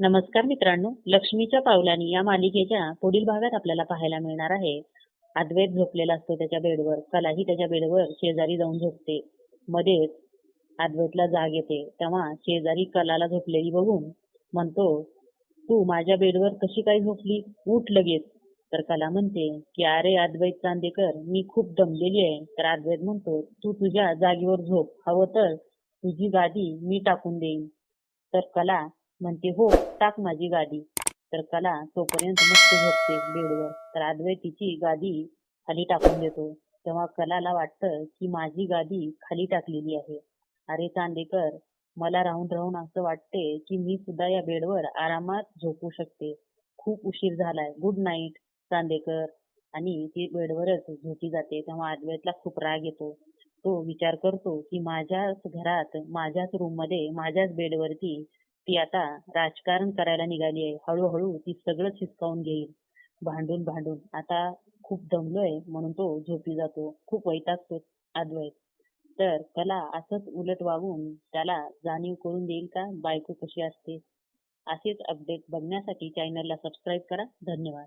नमस्कार मित्रांनो लक्ष्मीच्या पावलांनी या मालिकेच्या पुढील भागात आपल्याला पाहायला मिळणार आहे. अद्वैत झोपलेला असतो त्याच्या बेडवर कलाही त्याच्या बेडवर शेजारी जाऊन झोपते. मध्येच अद्वैतला जाग येते तेव्हा शेजारी कलाला झोपलेली बघून म्हणतो तू माझ्या बेडवर कशी काय झोपली? उठ लगेच. तर कला म्हणते की अरे अद्वैत चांदेकर मी खूप दमलेली आहे. तर अद्वैत म्हणतो तू तुझ्या जागेवर झोप हवं तर तुझी गादी मी टाकून देईन. तर कला म्हणते हो टाक माझी गादी तर कला तोपर्यंत मस्त झोपते बेडवर. तर अद्वैत तिची गादी खाली टाकून देतो. तेव्हा कलाला वाटतं की माझी गादी खाली टाकलेली आहे. अरे चांदेकर मला राहून राहून असं वाटते की मी सुद्धा या बेडवर आरामात झोपू शकते. खूप उशीर झालाय. Good night Chandekar. आणि ती बेडवरच झोपी जाते. तेव्हा अद्वैतला खूप राग येतो. तो विचार करतो की माझ्याच घरात माझ्याच रूममध्ये माझ्याच बेडवरती ती आता राजकारण करायला निघाली आहे. हळूहळू ती सगळंच हिसकावून घेईल. भांडून भांडून. आता खूप दमलोय म्हणून तो झोपी जातो. खूप वैतागतो अद्वैत तर कला असंच उलट वागून त्याला जाणीव करून देईल का? बायको कशी असते? असेच अपडेट बघण्यासाठी चॅनलला सबस्क्राईब करा. धन्यवाद.